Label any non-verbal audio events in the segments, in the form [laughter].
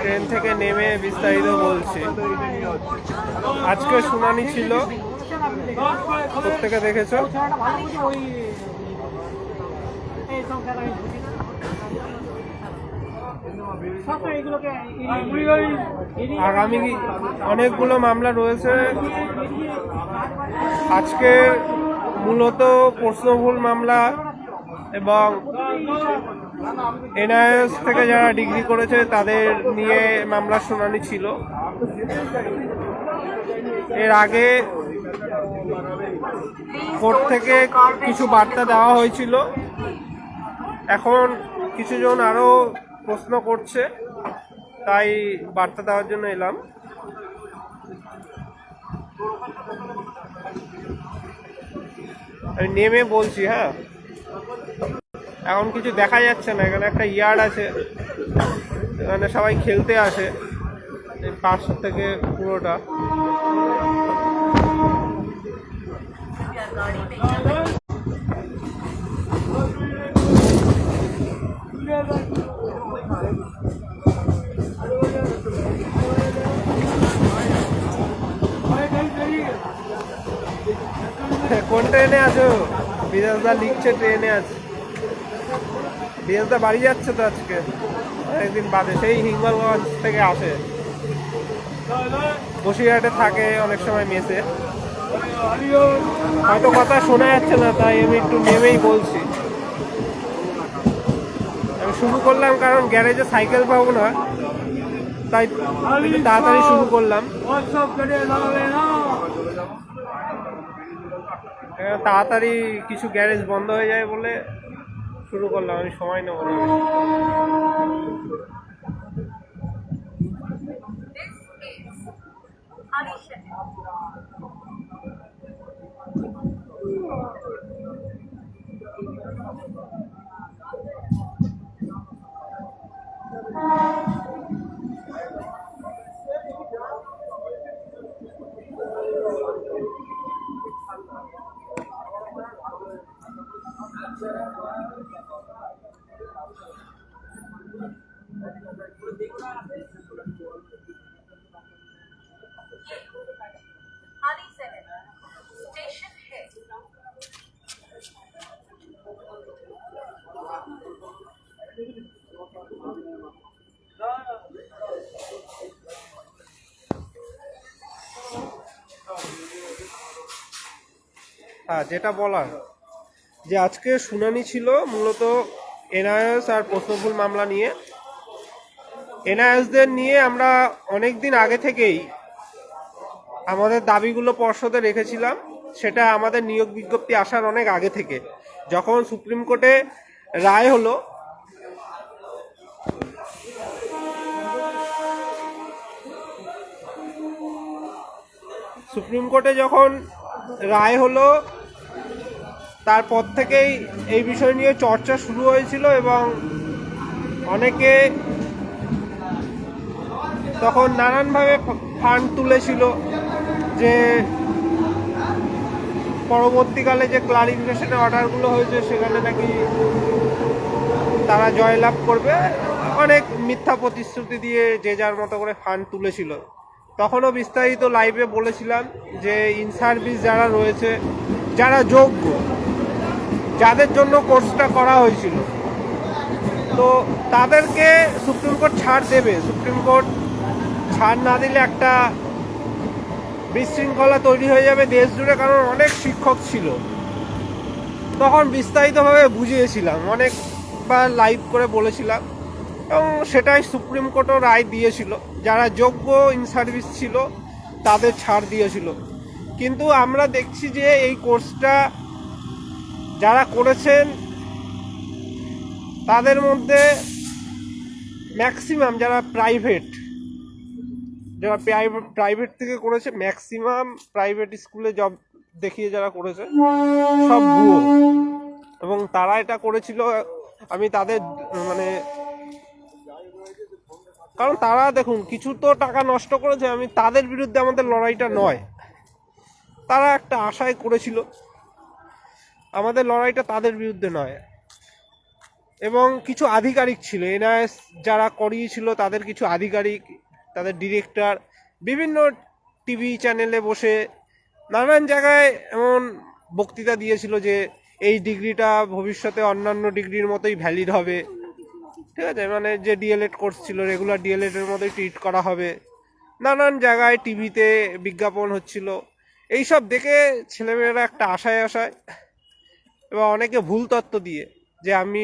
Train থেকে নেমে বিস্তারিত বলছি। আজকে শুনানি ছিল। প্রত্যেকে দেখেছ? আগামী অনেকগুলো মামলা রয়েছে। আজকে মূলত প্রশ্নভুল মামলা এবং এনআইএস থেকে যারা ডিগ্রি করেছে, তাদের নিয়ে মামলার শুনানি ছিল। এর আগে কোর্ট থেকে কিছু বার্তা দেওয়া হয়েছিল। এখন কিছুজন আরও প্রশ্ন করছে, তাই বার্তা দেওয়ার জন্য এলাম। নেমে বলছি হ্যাঁ। এখন কিছু দেখা যাচ্ছে না, এখানে একটা ইয়ার্ড আছে। এখানে সবাই খেলতে আসে, এই পাশ থেকে পুরোটা। কোন ট্রেনে আছো? বিরাজদা লিখছে ট্রেনে আছে। বিরাজদা বাড়ি যাচ্ছে তো আজকে। একদিন বাদে, সেই হিঙ্গলগঞ্জ থেকে আসে। বসিরহাটে থাকে অনেক সময় মেসে। হয়তো কথা শোনা যাচ্ছে না, তাই আমি একটু নেমেই বলছি। আমি শুরু করলাম কারণ গ্যারেজে সাইকেল পাবো না, তাই তাড়াতাড়ি শুরু করলাম। তাড়াতাড়ি কিছু গ্যারেজ বন্ধ হয়ে যায় বলে শুরু করলাম আমি সময় নেব না। Thank is হ্যাঁ যেটা বলার যে আজকে শুনানি ছিল মূলত এনআইএস আর প্রশ্নভুল মামলা নিয়ে। এনআইএসদের নিয়ে আমরা অনেক দিন আগে থেকেই আমাদের দাবিগুলো পর্ষদে রেখেছিলাম। সেটা আমাদের নিয়োগ বিজ্ঞপ্তি আসার অনেক আগে থেকে। যখন সুপ্রিম কোর্টে রায় হলো, সুপ্রিম কোর্টে যখন রায় হলো, তারপর থেকেই এই বিষয় নিয়ে চর্চা শুরু হয়েছিল এবং অনেকে তখন নানানভাবে ফান্ড তুলেছিল যে পরবর্তীকালে যে ক্লারিফিকেশনের অর্ডারগুলো হয়েছে, সেখানে নাকি তারা জয়লাভ করবে। অনেক মিথ্যা প্রতিশ্রুতি দিয়ে যে যার মতো করে ফান্ড তুলেছিল। তখনও বিস্তারিত লাইভে বলেছিলাম যে ইন সার্ভিস যারা রয়েছে, যারা যোগ্য, যাদের জন্য কোর্সটা করা হয়েছিল, তো তাদেরকে সুপ্রিম কোর্ট ছাড় দেবে। সুপ্রিম কোর্ট ছাড় না দিলে একটা বিশৃঙ্খলা তৈরি হয়ে যাবে দেশ জুড়ে কারণ অনেক শিক্ষক ছিল। তখন বিস্তারিতভাবে বুঝিয়েছিলাম, অনেকবার লাইভ করে বলেছিলাম, এবং সেটাই সুপ্রিম কোর্টও রায় দিয়েছিল। যারা যোগ্য ইন সার্ভিস ছিল, তাদের ছাড় দিয়েছিল। কিন্তু আমরা দেখছি যে এই কোর্সটা যারা করেছেন, তাদের মধ্যে ম্যাক্সিমাম যারা প্রাইভেট যারা প্রাইভেট থেকে করেছে ম্যাক্সিমাম প্রাইভেট স্কুলে জব দেখিয়ে যারা করেছে, সব ভুয়ো। এবং তারা এটা করেছিল, আমি তাদের মানে কারণ তারা, দেখুন, কিছু তো টাকা নষ্ট করেছে, আমি তাদের বিরুদ্ধে আমাদের লড়াইটা নয়। তারা একটা আশায় করেছিল, আমাদের লড়াইটা তাদের বিরুদ্ধে নয়। এবং কিছু আধিকারিক ছিল, এনআইএস যারা করিয়েছিল, তাদের কিছু আধিকারিক তাদের ডিরেক্টর বিভিন্ন টিভি চ্যানেলে বসে নানান জায়গায় এমন বক্তৃতা দিয়েছিল যে এই ডিগ্রিটা ভবিষ্যতে অন্যান্য ডিগ্রির মতোই ভ্যালিড হবে। ঠিক আছে? মানে যে ডিএলএড কোর্স ছিল রেগুলার ডিএলএড এর মতোই ট্রিট করা হবে। নানান জায়গায় টিভিতে বিজ্ঞাপন হচ্ছিল। এইসব দেখে ছেলেমেয়েরা একটা আশায় আশায় এবং অনেকে ভুল তত্ত্ব দিয়ে যে আমি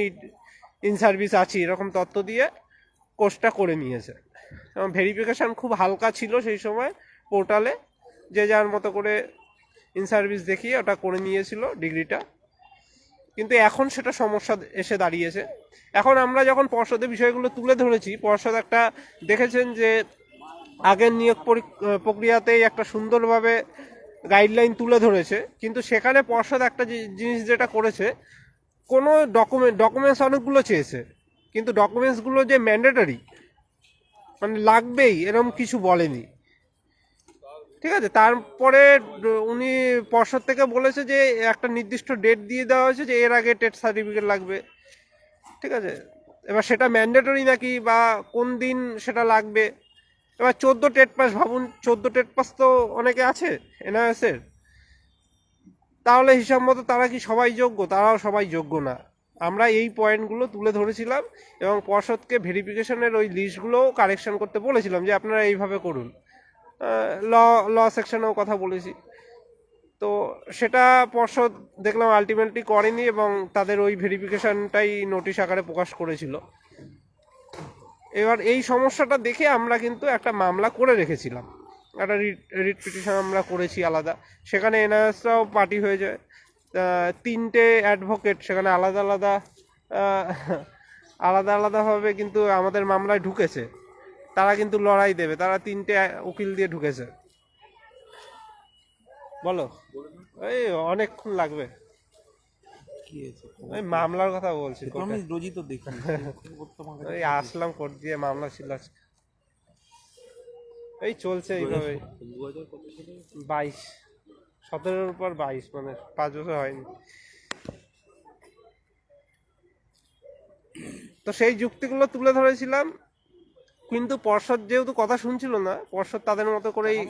ইন সার্ভিস আছি, এরকম তত্ত্ব দিয়ে কোর্সটা করে নিয়েছে। এবং ভেরিফিকেশান খুব হালকা ছিল সেই সময় পোর্টালে যে যার মতো করে ইন সার্ভিস দেখিয়ে ওটা করে নিয়েছিল ডিগ্রিটা কিন্তু এখন সেটা সমস্যা এসে দাঁড়িয়েছে। এখন আমরা যখন পর্ষদে বিষয়গুলো তুলে ধরেছি, পর্ষদ একটা দেখেছেন যে আগের নিয়োগ পরি- প্রক্রিয়াতেই একটা সুন্দরভাবে গাইডলাইন তুলে ধরেছে। কিন্তু সেখানে পর্ষদ একটা জিনিস যেটা করেছে, কোনো ডকুমেন্ট ডকুমেন্টস অনেকগুলো চেয়েছে। কিন্তু ডকুমেন্টসগুলো যে ম্যান্ডেটরি মানে লাগবেই এরকম কিছু বলেনি। ঠিক আছে? তারপরে উনি পর্ষদ থেকে বলেছে যে, একটা নির্দিষ্ট ডেট দিয়ে দেওয়া হয়েছে যে, এর আগে টেট সার্টিফিকেট লাগবে। ঠিক আছে? এবার সেটা ম্যান্ডেটরি নাকি বা কোন দিন সেটা লাগবে? এবার চোদ্দ টেট পাস ভাবুন, চোদ্দ টেট পাস তো অনেকে আছে এনআইএসের তাহলে হিসাব মতো তারা কি সবাই যোগ্য? তারাও সবাই যোগ্য না। আমরা এই পয়েন্টগুলো তুলে ধরেছিলাম এবং পর্ষদকে ভেরিফিকেশনের ওই লিস্টগুলোও কারেকশন করতে বলেছিলাম যে আপনারা এইভাবে করুন। ল ল সেকশনেও কথা বলেছি। তো সেটা পর্ষদ দেখলাম আলটিমেটলি করেনি এবং তাদের ওই ভেরিফিকেশনটাই নোটিশ আকারে প্রকাশ করেছিল। এবার এই সমস্যাটা দেখে আমরা কিন্তু একটা মামলা করে রেখেছিলাম। একটা রিট রিট পিটিশন আমরা করেছি আলাদা। সেখানে এনআরএসরাও পার্টি হয়ে যায়। তিনটে অ্যাডভোকেট সেখানে আলাদা আলাদা আলাদা আলাদাভাবে কিন্তু আমাদের মামলায় ঢুকেছে। তারা কিন্তু লড়াই দেবে তারা তিনটে উকিল দিয়ে ঢুকেছে। বলো এই অনেকক্ষণ লাগবে। ওই মামলার কথা বলছি আমি। রোজই তো দেখি। [laughs] ওই আসলাম কোর্ট দিয়ে মামলা ছিল এই চলছে এইভাবে। বাইশ। সতেরোর পর বাইশ মানে পাঁচ বছর হয়নি। তো সেই যুক্তিগুলো তুলে ধরেছিলাম কিন্তু পর্ষদ যেহেতু কথা শুনছিল না পর্ষদ তাদের মতো করেই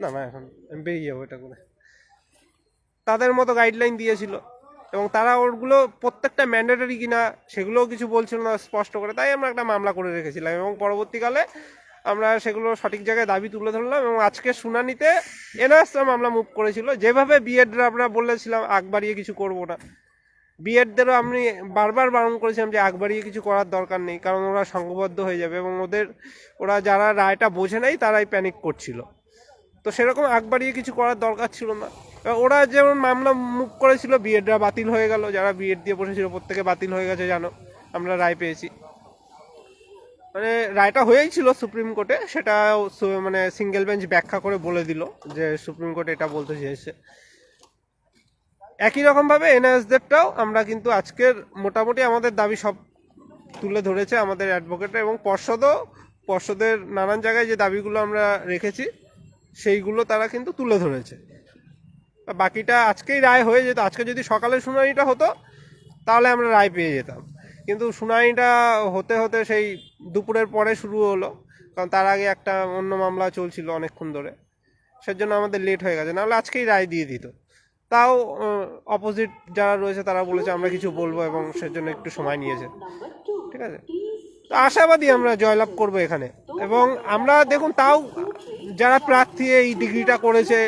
না না এখন আমি বেরিয়ে যাব এটা করে। তাদের মতো গাইডলাইন দিয়েছিল এবং তারা ওরগুলো প্রত্যেকটা ম্যান্ডেটরি কিনা সেগুলোও কিছু বলছিল না স্পষ্ট করে তাই আমরা একটা মামলা করে রেখেছিলাম এবং পরবর্তীকালে আমরা সেগুলো সঠিক জায়গায় দাবি তুলে ধরলাম এবং আজকে শুনানিতে এনআরএসরা মামলা মুভ করেছিল। যেভাবে বিএডরা আমরা বলেছিলাম, আগ বাড়িয়ে কিছু করব না। বিএডদেরও আমি বারবার বারণ করেছিলাম যে আগ বাড়িয়ে কিছু করার দরকার নেই, কারণ ওরা সংঘবদ্ধ হয়ে যাবে এবং ওদের, ওরা যারা রায়টা বোঝে নাই, তারাই প্যানিক করছিল। তো সেরকম আগ বাড়িয়ে কিছু করার দরকার ছিল না। ওরা যেমন মামলা মুভ করেছিল বিএডরা বাতিল হয়ে গেল, যারা বিএড দিয়ে বসেছিল, প্রত্যেকে বাতিল হয়ে গেছে, জানো, আমরা রায় পেয়েছি। মানে রায়টা হয়েই ছিল সুপ্রিম কোর্টে, সেটা মানে সিঙ্গেল বেঞ্চ ব্যাখ্যা করে বলে দিল যে সুপ্রিম কোর্ট এটা বলতে চেয়েছে। একই রকমভাবে এনএসদেরটাও আমরা কিন্তু আজকের মোটামুটি আমাদের দাবি সব তুলে ধরেছে আমাদের অ্যাডভোকেট এবং পর্ষদও, পর্ষদের নানান জায়গায় যে দাবিগুলো আমরা রেখেছি, সেইগুলো তারা কিন্তু তুলে ধরেছে। বাকিটা আজকেই রায় হয়ে যেত, আজকে যদি সকালে শুনানিটা হতো, তাহলে আমরা রায় পেয়ে যেতাম। কিন্তু শুনানিটা হতে হতে সেই দুপুরের পরে শুরু হলো, কারণ তার আগে একটা অন্য মামলা চলছিল অনেকক্ষণ ধরে। সেজন্য আমাদের লেট হয়ে গেছে, নাহলে আজকেই রায় দিয়ে দিত। তাও অপোজিট যারা রয়েছে তারা বলেছে আমরা কিছু বলব এবং সেজন্য একটু সময় নিয়েছে। ঠিক আছে? তো আশাবাদী আমরা জয়লাভ করব এখানে। এবং আমরা দেখুন, তাও যারা প্রার্থী এই ডিগ্রিটা করেছে,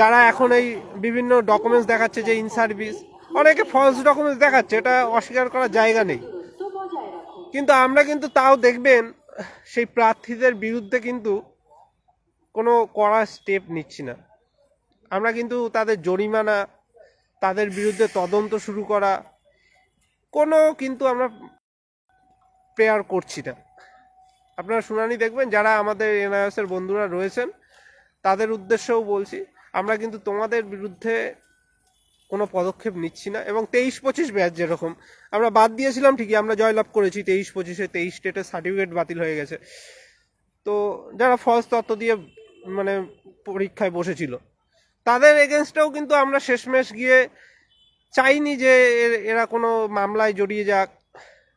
যারা এখন এই বিভিন্ন ডকুমেন্টস দেখাচ্ছে যে ইন সার্ভিস অনেকে ফলস ডকুমেন্টস দেখাচ্ছে, এটা অস্বীকার করার জায়গা নেই। কিন্তু আমরা কিন্তু তাও দেখবেন, সেই প্রার্থীদের বিরুদ্ধে কিন্তু কোনো কড়া স্টেপ নিচ্ছি না। আমরা কিন্তু তাদের জরিমানা, তাদের বিরুদ্ধে তদন্ত শুরু করা, কোনো কিন্তু আমরা প্রেয়ার করছি না। আপনারা শুনানি দেখবেন, যারা আমাদের এনআইএসের বন্ধুরা রয়েছেন, তাদের উদ্দেশ্যেও বলছি, আমরা কিন্তু তোমাদের বিরুদ্ধে কোনো পদক্ষেপ নিচ্ছি না। এবং তেইশ পঁচিশ ব্যাচ যেরকম, আমরা বাদ দিয়েছিলাম ঠিকই, আমরা জয়লাভ করেছি তেইশ পঁচিশে, তেইশ স্টেটের সার্টিফিকেট বাতিল হয়ে গেছে। তো যারা ফলস তত্ত্ব দিয়ে মানে পরীক্ষায় বসেছিল, তাদের এগেনস্টেও কিন্তু আমরা শেষমেশ গিয়ে চাইনি যে এর- কোনো মামলায় জড়িয়ে যাক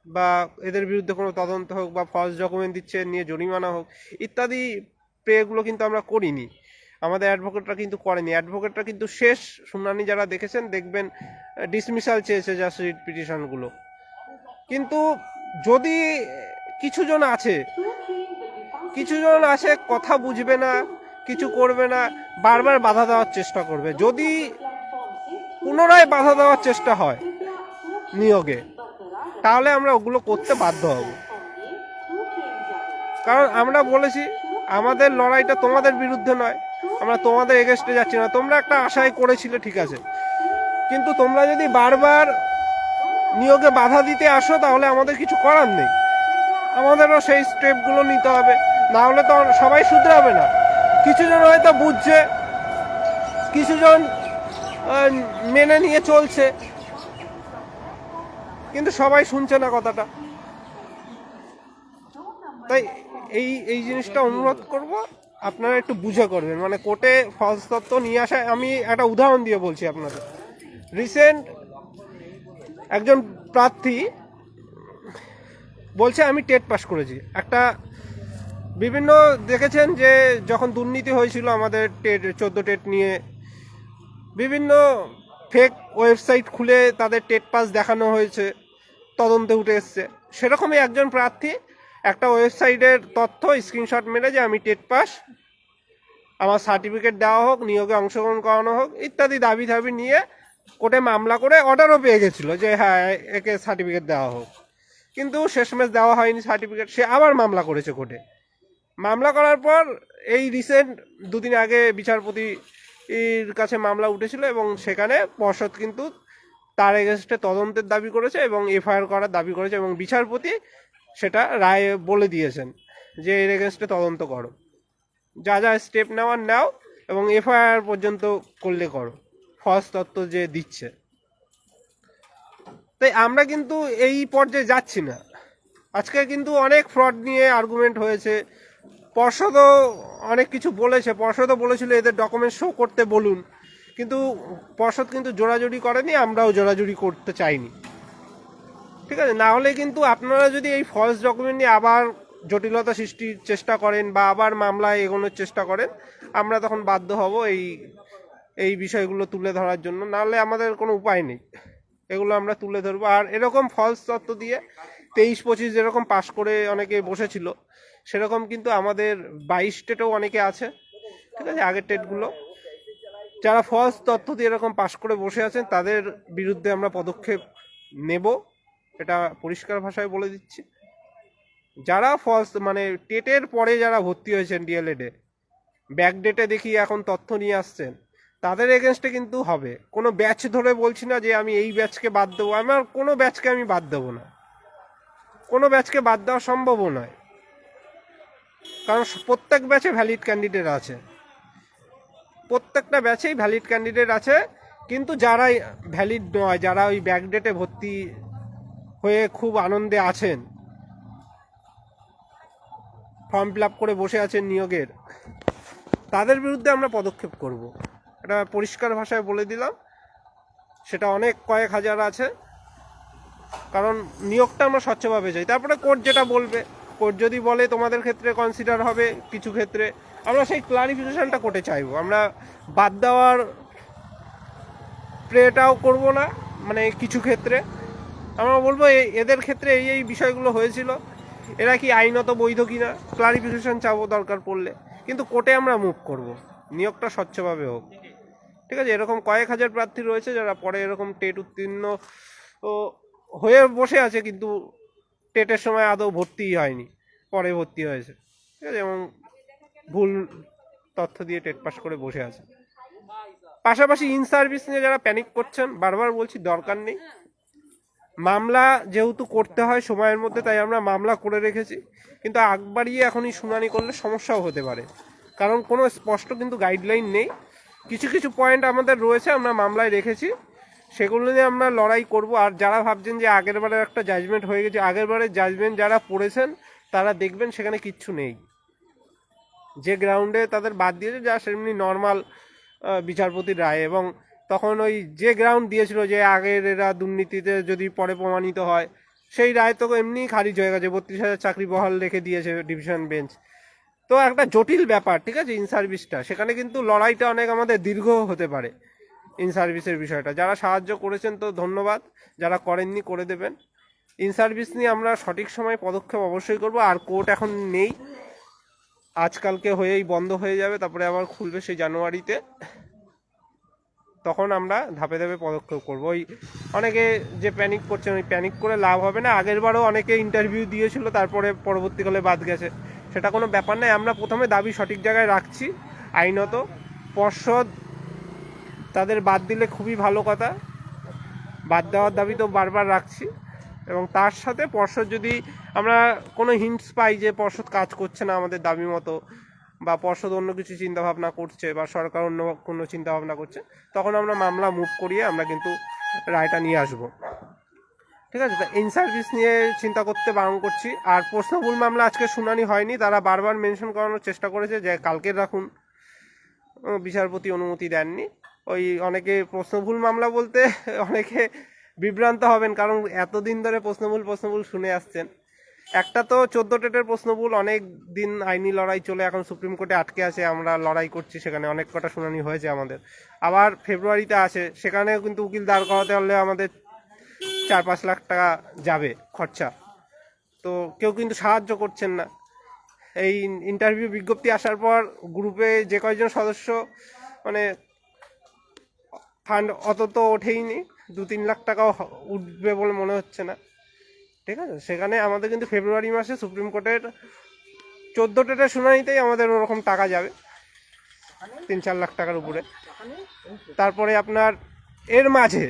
বা এদের বিরুদ্ধে কোনো তদন্ত হোক বা ফলস ডকুমেন্ট দিচ্ছে, নিয়ে জরিমানা হোক, ইত্যাদি প্রেগুলো কিন্তু আমরা করিনি। আমাদের অ্যাডভোকেটরা কিন্তু করেনি। অ্যাডভোকেটরা কিন্তু শেষ শুনানি যারা দেখেছেন, দেখবেন ডিসমিসাল চেয়েছে যা সিট পিটিশনগুলো কিন্তু যদি কিছুজন আছে কিছুজন আছে, কথা বুঝবে না, কিছু করবে না, বারবার বাধা দেওয়ার চেষ্টা করবে। যদি পুনরায় বাধা দেওয়ার চেষ্টা হয় নিয়োগে, তাহলে আমরা ওগুলো করতে বাধ্য হব। কারণ আমরা বলেছি, আমাদের লড়াইটা তোমাদের বিরুদ্ধে নয় আমরা তোমাদের এগেস্টে যাচ্ছি না। তোমরা একটা আশায় করেছিলে, ঠিক আছে। কিন্তু তোমরা যদি বারবার নিয়োগে বাধা দিতে আসো, তাহলে আমাদের কিছু করার নেই। আমাদেরও সেই স্টেপগুলো নিতে হবে। না হলে তো সবাই শুধরাবে না। কিছুজন হয়তো বুঝছে, কিছুজন মেনে নিয়ে চলছে। কিন্তু সবাই শুনছে না কথাটা। তাই এই এই জিনিসটা অনুরোধ করব। আপনারা একটু বুঝে করবেন। মানে কোর্টে ফলস তত্ত্ব নিয়ে আসা আমি একটা উদাহরণ দিয়ে বলছি আপনাদের। রিসেন্ট একজন প্রার্থী বলছে, আমি টেট পাস করেছি। একটা বিভিন্ন দেখেছেন যে যখন দুর্নীতি হয়েছিল আমাদের টেট, চোদ্দ টেট নিয়ে, বিভিন্ন ফেক ওয়েবসাইট খুলে তাদের টেট পাস দেখানো হয়েছে, তদন্তে উঠে এসছে। সেরকমই একজন প্রার্থী একটা ওয়েবসাইটের তথ্য, স্ক্রিনশট মেরে যে আমি টেট পাস, আমার সার্টিফিকেট দেওয়া হোক, নিয়োগে অংশগ্রহণ করানো হোক, ইত্যাদি দাবি দাবি নিয়ে কোর্টে মামলা করে অর্ডারও পেয়ে গেছিল যে হ্যাঁ একে সার্টিফিকেট দেওয়া হোক। কিন্তু শেষমেশ দেওয়া হয়নি সার্টিফিকেট, সে আবার মামলা করেছে কোর্টে। মামলা করার পর এই রিসেন্ট দুদিন আগে বিচারপতি এর কাছে মামলা উঠেছিল এবং সেখানে পর্ষদ কিন্তু তার এগেনস্টে তদন্তের দাবি করেছে এবং এফআইআর করার দাবি করেছে এবং বিচারপতি সেটা রায় বলে দিয়েছেন যে এর এগেনস্টে তদন্ত করো। যা যা স্টেপ নেওয়ার নাও এবং এফআইআর পর্যন্ত করলে করো। ফলস তত্ত্ব যে দিচ্ছে। তাই আমরা কিন্তু এই পর্যায়ে যাচ্ছি না। আজকে কিন্তু অনেক ফ্রড নিয়ে আর্গুমেন্ট হয়েছে। পর্ষদও অনেক কিছু বলেছে। পর্ষদও বলেছিল এদের ডকুমেন্ট শো করতে বলুন। কিন্তু পর্ষদ কিন্তু জোরাজুরি করেনি, আমরাও জোরাজুরি করতে চাইনি। ঠিক আছে? না হলে কিন্তু আপনারা যদি এই ফলস ডকুমেন্ট নিয়ে আবার জটিলতা সৃষ্টির চেষ্টা করেন বা আবার মামলায় এগোনোর চেষ্টা করেন, আমরা তখন বাধ্য হব এই এই বিষয়গুলো তুলে ধরার জন্য। নাহলে আমাদের কোনো উপায় নেই। এগুলো আমরা তুলে ধরবো। আর এরকম ফলস তত্ত্ব দিয়ে তেইশ পঁচিশ যেরকম পাশ করে অনেকে বসেছিল, সেরকম কিন্তু আমাদের বাইশ স্টেটেও অনেকে আছে। ঠিক আছে? আগের টেটগুলো যারা ফলস তথ্য দিয়ে এরকম পাশ করে বসে আছেন, তাদের বিরুদ্ধে আমরা পদক্ষেপ নেব। এটা পরিষ্কার ভাষায় বলে দিচ্ছি। যারা ফলস মানে টেটের পরে যারা ভর্তি হয়েছেন ডিএলএডে ব্যাক ডেটে দেখি এখন তথ্য নিয়ে আসছেন, তাদের এগেনস্টে কিন্তু হবে। কোনো ব্যাচ ধরে বলছি না যে আমি এই ব্যাচকে বাদ দেবো, আমার কোনো ব্যাচকে আমি বাদ দেবো না। কোনো ব্যাচকে বাদ দেওয়া সম্ভবও নয়। কারণ প্রত্যেক ব্যাচে ভ্যালিড ক্যান্ডিডেট আছে। প্রত্যেকটা ব্যাচেই ভ্যালিড ক্যান্ডিডেট আছে, কিন্তু যারা ভ্যালিড নয়, যারা ওই ব্যাকডেটে ভর্তি হয়ে খুব আনন্দে আছেন। ফর্ম ফিল করে বসে আছেন নিয়োগের। তাদের বিরুদ্ধে আমরা পদক্ষেপ করব। এটা পরিষ্কার ভাষায় বলে দিলাম, সেটা অনেক কয়েক হাজার আছে। কারণ নিয়োগটা আমরা স্বচ্ছভাবে চাই। তারপরে কোর্ট যেটা বলবে, কোর্ট যদি বলে তোমাদের ক্ষেত্রে কনসিডার হবে কিছু ক্ষেত্রে, আমরা সেই ক্লারিফিকেশানটা কোর্টে চাইব। আমরা বাদ দেওয়ার প্রেটাও করব না মানে কিছু ক্ষেত্রে। আমরা বলব এদের ক্ষেত্রে এই এই বিষয়গুলো হয়েছিল। এরা কি আইনত বৈধ কিনা? ক্লারিফিকেশন চাবো দরকার পড়লে। কিন্তু কোর্টে আমরা মুভ করব। নিয়োগটা স্বচ্ছভাবে হোক। ঠিক আছে? এরকম কয়েক হাজার প্রার্থী রয়েছে যারা পরে এরকম টেট উত্তীর্ণ হয়ে বসে আছে, কিন্তু টেটের সময় আদৌ ভর্তিই হয়নি। পরে ভর্তি হয়েছে। ঠিক আছে? এবং ভুল তথ্য দিয়ে টেট পাস করে বসে আছে। পাশাপাশি ইন সার্ভিস নিয়ে যারা প্যানিক করছেন, বারবার বলছি দরকার নেই। মামলা যেহেতু করতে হয় সময়ের মধ্যে, তাই আমরা মামলা করে রেখেছি। কিন্তু আগ বাড়িয়ে এখনই শুনানি করলে সমস্যাও হতে পারে। কারণ কোনো স্পষ্ট কিন্তু গাইডলাইন নেই। কিছু কিছু পয়েন্ট আমাদের রয়েছে, আমরা মামলায় রেখেছি। সেগুলো নিয়ে আমরা লড়াই করব। আর যারা ভাবছেন যে আগের বারের একটা জাজমেন্ট হয়ে গেছে, আগের বারের জাজমেন্ট যারা পড়েছেন, তারা দেখবেন সেখানে কিচ্ছু নেই। যে গ্রাউন্ডে তাদের বাদ দিয়েছে, যা সেমনি নর্মাল বিচারপতির রায়। এবং তখন ওই যে গ্রাউন্ড দিয়েছিল যে আগের এরা দুর্নীতিতে যদি পরে প্রমাণিত হয়, সেই রায় তো এমনি খারিজ হয়ে গেছে। বত্রিশ হাজার চাকরি বহাল রেখে দিয়েছে ডিভিশন বেঞ্চ তো একটা জটিল ব্যাপার, ঠিক আছে ইন সার্ভিসটা সেখানে কিন্তু লড়াইটা অনেক আমাদের দীর্ঘ হতে পারে ইন সার্ভিসের বিষয়টা। যারা সাহায্য করেছেন তো ধন্যবাদ, যারা করেননি করে দেবেন। ইন সার্ভিস নিয়ে আমরা সঠিক সময় পদক্ষেপ অবশ্যই করব, আর কোর্ট এখন নেই। আজকালকে হয়েই বন্ধ হয়ে যাবে, তারপরে আবার খুলবে সেই জানুয়ারিতে। তখন আমরা ধাপে ধাপে পদক্ষেপ করব। ওই অনেকে যে প্যানিক করছেন, ওই প্যানিক করে লাভ হবে না। আগের বারও অনেকে ইন্টারভিউ দিয়েছিল, তারপরে পরবর্তীকালে বাদ গেছে। সেটা কোনো ব্যাপার নয়। আমরা প্রথমে দাবি সঠিক জায়গায় রাখছি, আইনত। পর্ষদ তাদের বাদ দিলে খুবই ভালো কথা। বাদ দেওয়ার দাবি তো বারবার রাখছি। এবং তার সাথে পর্ষদ যদি আমরা কোনো হিন্টস পাই যে পর্ষদ কাজ করছে না আমাদের দাবি মতো বা পর্ষদ অন্য কিছু চিন্তা ভাবনা করছে বা সরকার অন্য কোনো চিন্তা ভাবনা করছে, তখন আমরা মামলা মুভ করিয়ে আমরা কিন্তু রায়টা নিয়ে আসব। ঠিক আছে? তা ইন সার্ভিস নিয়ে চিন্তা করতে বারণ করছি। আর প্রশ্নভুল মামলা আজকে শুনানি হয়নি, তারা বারবার মেনশন করানোর চেষ্টা করেছে যে কালকে রাখুন। বিচারপতি অনুমতি দেননি। ওই অনেকে প্রশ্নভুল মামলা বলতে অনেকে বিভ্রান্ত হবেন, কারণ এতদিন ধরে প্রশ্নভুল প্রশ্নভুল শুনে আসছেন। একটা তো চোদ্দ টেটের প্রশ্নভুল অনেক দিন আইনি লড়াই চলে, এখন সুপ্রিম কোর্টে আটকে আছে, আমরা লড়াই করছি সেখানে, অনেক কটা শুনানি হয়েছে আমাদের। আবার ফেব্রুয়ারিতে আছে, সেখানেও কিন্তু উকিল দাঁড় করাতে হলে আমাদের চার পাঁচ লাখ টাকা যাবে খরচা। তো কেউ কিন্তু সাহায্য করছেন না। এই ইন্টারভিউ বিজ্ঞপ্তি আসার পর গ্রুপে যে কয়জন সদস্য মানে ফান্ড অত তো ওঠেইনি, দু তিন লাখ টাকাও উঠবে বলে মনে হচ্ছে না। ঠিক আছে? সেখানে আমাদের কিন্তু ফেব্রুয়ারি মাসে সুপ্রিম কোর্টের চোদ্দ টেটের শুনানিতেই আমাদের ওরকম টাকা যাবে। তিন চার লাখ টাকার উপরে। তারপরে আপনার এর মাঝে,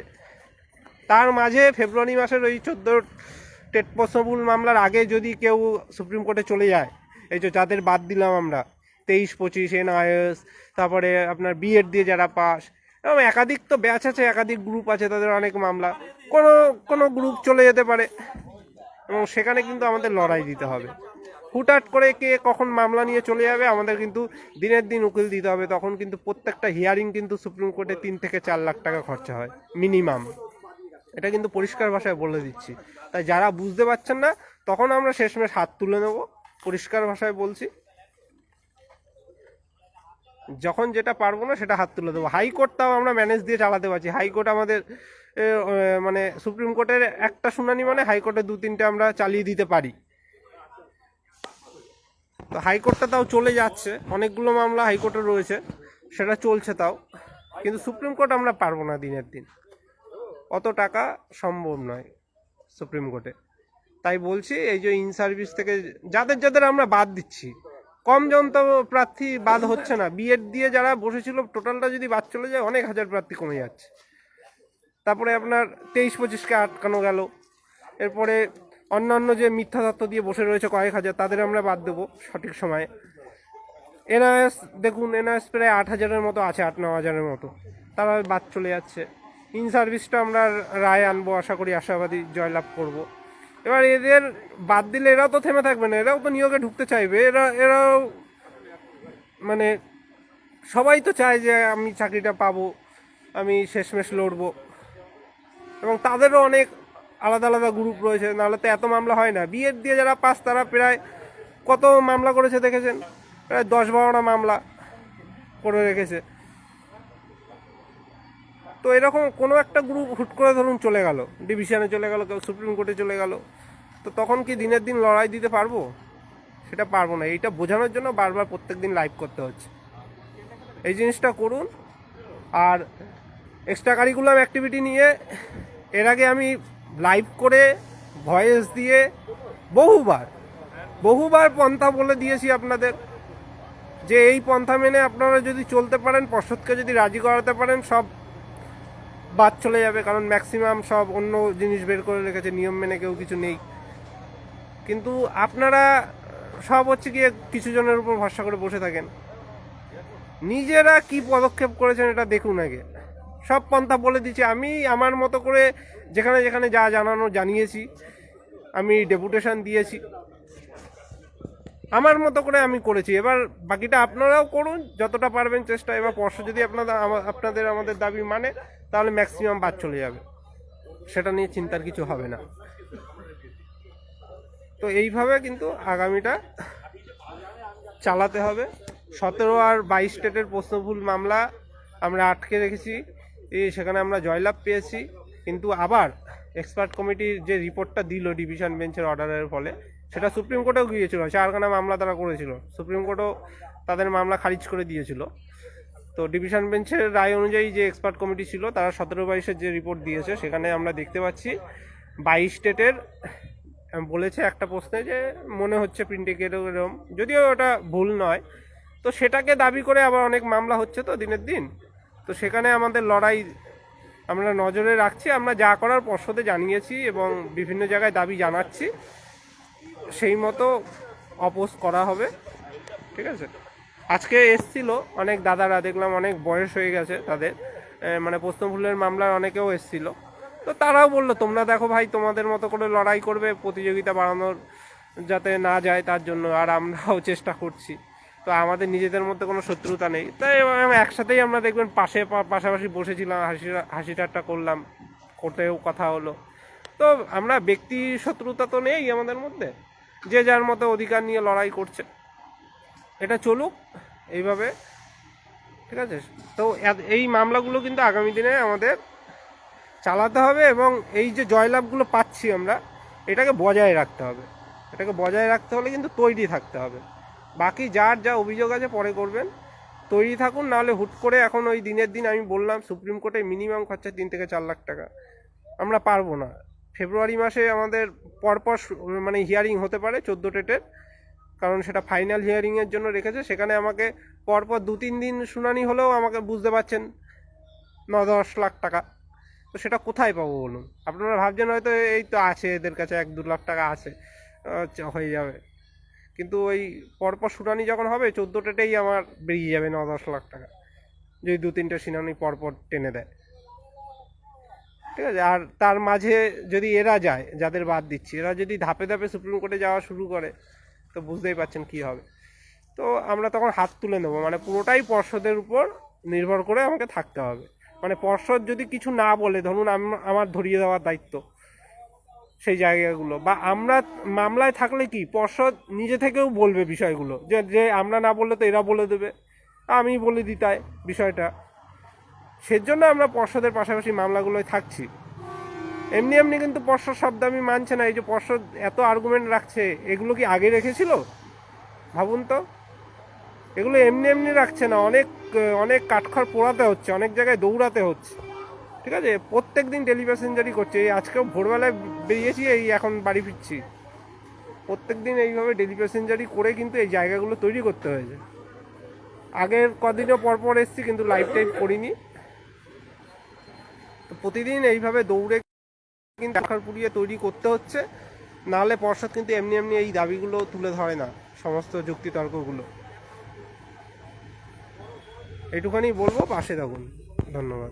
তার মাঝে ফেব্রুয়ারি মাসের ওই চোদ্দ টেট প্রশ্নবুল মামলার আগে যদি কেউ সুপ্রিম কোর্টে চলে যায়, এই যে যাদের বাদ দিলাম আমরা, তেইশ, পঁচিশ, এনআইএস, তারপরে আপনার বিএড দিয়ে যারা পাস, এবং একাধিক তো ব্যাচ আছে, একাধিক গ্রুপ আছে, তাদের অনেক মামলা। কোনো কোনো গ্রুপ চলে যেতে পারে। এবং সেখানে কিন্তু আমাদের লড়াই দিতে হবে। হুটহাট করে কে কখন মামলা নিয়ে চলে যাবে, আমাদের কিন্তু দিনের দিন উকিল দিতে হবে। তখন কিন্তু প্রত্যেকটা হিয়ারিং কিন্তু সুপ্রিম কোর্টে তিন থেকে চার লাখ টাকা খরচা হয় মিনিমাম এটা কিন্তু পরিষ্কার ভাষায় বলে দিচ্ছি। তাই যারা বুঝতে পারছেন না, তখন আমরা শেষমেশ হাত তুলে নেব। পরিষ্কার ভাষায় বলছি। যখন যেটা পারব না, সেটা হাত তুলে দেবো। হাইকোর্ট তাও আমরা ম্যানেজ দিয়ে চালাতে পারছি। হাইকোর্ট আমাদের মানে সুপ্রিম কোর্টের একটা শুনানি মানে হাইকোর্টে দু তিনটে আমরা চালিয়ে দিতে পারি। তো হাইকোর্টটা তাও চলে যাচ্ছে। অনেকগুলো মামলা হাইকোর্টে রয়েছে। সেটা চলছে তাও। কিন্তু সুপ্রিম কোর্ট আমরা পারব না দিনের দিন। অত টাকা সম্ভব নয় সুপ্রিম কোর্টে। তাই বলছি, এই যে ইন সার্ভিস থেকে যাদের যাদের আমরা বাদ দিচ্ছি কম তো প্রার্থী বাদ হচ্ছে না। বিএড দিয়ে যারা বসেছিল টোটালটা যদি বাদ চলে যায়, অনেক হাজার প্রার্থী কমে যাচ্ছে। তারপরে আপনার তেইশ পঁচিশকে আটকানো গেল। এরপরে অন্যান্য যে মিথ্যা তত্ত্ব দিয়ে বসে রয়েছে কয়েক হাজার, তাদের আমরা বাদ দেবো সঠিক সময়ে। এনআইএস দেখুন এনআইএস প্রায় আট হাজারের মতো আছে, আট, ন হাজারের মতো। তারা বাদ চলে যাচ্ছে। ইন সার্ভিসটা আমরা রায় আনব, আশা করি আশাবাদী জয়লাভ করব। এবার এদের বাদ দিলে এরাও তো থেমে থাকবে না, এরাও তো নিয়োগে ঢুকতে চাইবে, এরা, এরাও মানে সবাই তো চায় যে আমি চাকরিটা পাবো, আমি শেষমেশ লড়বো। এবং তাদেরও অনেক আলাদা আলাদা গ্রুপ রয়েছে, নাহলে তো এত মামলা হয় না। বিএড দিয়ে যারা পাস, তারা প্রায় কত মামলা করেছে দেখেছেন? প্রায় দশ বারোটা মামলা করে রেখেছে। তো এরকম কোনো একটা গ্রুপ হুট করে ধরুন চলে গেল ডিভিশনে চলে গেল, কেউ সুপ্রিম কোর্টে চলে গেল, তো তখন কি দিনের দিন লড়াই দিতে পারব? সেটা পারব না। এইটা বোঝানোর জন্য বারবার প্রত্যেক দিন লাইভ করতে হচ্ছে। এই জিনিসটা করুন। আর এক্সট্রা কারিকুলাম অ্যাক্টিভিটি নিয়ে এর আগে আমি লাইভ করে ভয়েস দিয়ে বহুবার বহুবার পন্থা বলে দিয়েছি আপনাদের যে এই পন্থা মেনে আপনারা যদি চলতে পারেন, পর্ষদকে যদি রাজি করাতে পারেন, সব বাদ চলে যাবে, কারণ ম্যাক্সিমাম সব অন্য জিনিস বের করে রেখেছে, নিয়ম মেনে কেউ কিছু নেই। কিন্তু আপনারা, সব হচ্ছে গিয়ে কিছু জনের উপর ভরসা করে বসে থাকেন। নিজেরা কি পদক্ষেপ করেছেন এটা দেখুন আগে। সব পন্থা বলে দিচ্ছি, আমি আমার মতো করে যেখানে যেখানে যা জানানো, জানিয়েছি। আমি ডেপুটেশন দিয়েছি। আমার মতো করে আমি করেছি। এবার বাকিটা আপনারাও করুন, যতটা পারবেন চেষ্টা। এবার পরশু যদি আপনাদের আপনাদের আমাদের দাবি মানে তাহলে ম্যাক্সিমাম বাদ চলে যাবে। সেটা নিয়ে চিন্তার কিছু হবে না। তো এইভাবে কিন্তু আগামীটা চালাতে হবে। সতেরো আর বাইশ স্টেটের প্রশ্নভুল মামলা আমরা আটকে রেখেছি। সেখানে আমরা জয়লাভ পেয়েছি। কিন্তু আবার এক্সপার্ট কমিটির যে রিপোর্টটা দিল ডিভিশন বেঞ্চের অর্ডারের ফলে সেটা সুপ্রিম কোর্টেও গিয়েছিল, চারখানা মামলা তারা করেছিল। সুপ্রিম কোর্টও তাদের মামলা খারিজ করে দিয়েছিল। তো ডিভিশন বেঞ্চের রায় অনুযায়ী যে এক্সপার্ট কমিটি ছিল, তারা সতেরো বাইশের যে রিপোর্ট দিয়েছে, সেখানে আমরা দেখতে পাচ্ছি, বাইশ স্টেটের বলেছে একটা প্রশ্নে যে মনে হচ্ছে প্রিন্টিকেট এরকম যদিও ওটা ভুল নয়। তো সেটাকে দাবি করে আবার অনেক মামলা হচ্ছে তো দিনের দিন। তো সেখানে আমাদের লড়াই আমরা নজরে রাখছি, আমরা যা করার পর্ষদে জানিয়েছি এবং বিভিন্ন জায়গায় দাবি জানাচ্ছি। সেই মতো অপোজ করা হবে। ঠিক আছে? আজকে এসছিল, অনেক দাদারা, দেখলাম অনেক বয়স হয়ে গেছে তাদের। মানে প্রশ্নভুলের মামলার অনেকেও এসছিল। তো তারাও বলল, তোমরা দেখো ভাই, তোমাদের মতো করে লড়াই করবে, প্রতিযোগিতা বাড়ানোর যাতে না যায় তার জন্য, আর আমরাও চেষ্টা করছি। তো আমাদের নিজেদের মধ্যে কোনো শত্রুতা নেই। তাই একসাথেই আমরা দেখবেন পাশে, পাশাপাশি বসেছিলাম, হাসি হাসি ঠাট্টা করলাম, করতেও কথা হলো। তো আমরা ব্যক্তি শত্রুতা তো নেই আমাদের মধ্যে। যে যার মতো অধিকার নিয়ে লড়াই করছে। এটা চলুক, এইভাবে। ঠিক আছে? তো এই মামলাগুলো কিন্তু আগামী দিনে আমাদের চালাতে হবে এবং এই যে জয়লাভগুলো পাচ্ছি আমরা, এটাকে বজায় রাখতে হবে। এটাকে বজায় রাখতে হলে কিন্তু তৈরি থাকতে হবে। বাকি যার যা অভিযোগ আছে পরে করবেন। তৈরি থাকুন, নাহলে হুট করে এখন ওই দিনের দিন আমি বললাম, সুপ্রিম কোর্টে মিনিমাম খরচা তিন থেকে চার লাখ টাকা। আমরা পারব না। ফেব্রুয়ারি মাসে আমাদের পরপর মানে হিয়ারিং হতে পারে চোদ্দ টেটের কারণ সেটা ফাইনাল হিয়ারিংয়ের জন্য রেখেছে। সেখানে আমাকে পরপর দু তিন দিন শুনানি হলেও আমাকে বুঝতে পারছেন ন দশ লাখ টাকা। তো সেটা কোথায় পাবো বলুন? আপনারা ভাবছেন হয়তো এই তো আছে এদের কাছে এক দু লাখ টাকা আছে। আচ্ছা, হয়ে যাবে। কিন্তু ওই পরপর শুনানি যখন হবে চোদ্দ টেটেই আমার বেরিয়ে যাবে ন দশ লাখ টাকা। যদি দু তিনটে শুনানি পরপর টেনে দেয়। ঠিক আছে? আর তার মাঝে যদি এরা যায়, যাদের বাদ দিচ্ছি, এরা যদি ধাপে ধাপে সুপ্রিম কোর্টে যাওয়া শুরু করে, তো বুঝতেই পারছেন কি হবে। তো আমরা তখন হাত তুলে নেব মানে পুরোটাই পর্ষদের উপর নির্ভর করে আমাকে থাকতে হবে। মানে পর্ষদ যদি কিছু না বলে, ধরুন আম- আমার ধরিয়ে দেওয়ার দায়িত্ব সেই জায়গাগুলো, বা আমরা মামলায় থাকলে কি, পর্ষদ নিজে থেকেও বলবে বিষয়গুলো, যে যে আমরা না বললে তো এরা বলে দেবে। আমি বলে দিতাই বিষয়টা। সেজন্য আমরা পর্ষদের পাশাপাশি মামলাগুলোয় থাকছি। এমনি এমনি কিন্তু পর্ষদ শব্দ আমি মানছে না। এই যে পর্ষদ এত আর্গুমেন্ট রাখছে, এগুলো কি আগে রেখেছিল? ভাবুন তো। এগুলো এমনি এমনি রাখছে না। অনেক অনেক কাঠখড় পোড়াতে হচ্ছে, অনেক জায়গায় দৌড়াতে হচ্ছে। ঠিক আছে? প্রত্যেক দিন ডেলি প্যাসেঞ্জারই করছে। এই আজকেও ভোরবেলায় বেরিয়েছি, এই এখন বাড়ি ফিরছি। প্রত্যেক দিন এইভাবে ডেলি প্যাসেঞ্জারই করে কিন্তু এই জায়গাগুলো তৈরি করতে হয়েছে। আগের কদিনও পরপর এসছি, কিন্তু লাইফ টাইম করিনি। প্রতিদিন এইভাবে দৌড়ে কিন্তু আখার পুড়িয়ে তৈরি করতে হচ্ছে। নাহলে পর্ষদ কিন্তু এমনি এমনি এই দাবিগুলো তুলে ধরে না, সমস্ত যুক্তিতর্কগুলো। এটুখানি বলব, পাশে থাকুন। ধন্যবাদ।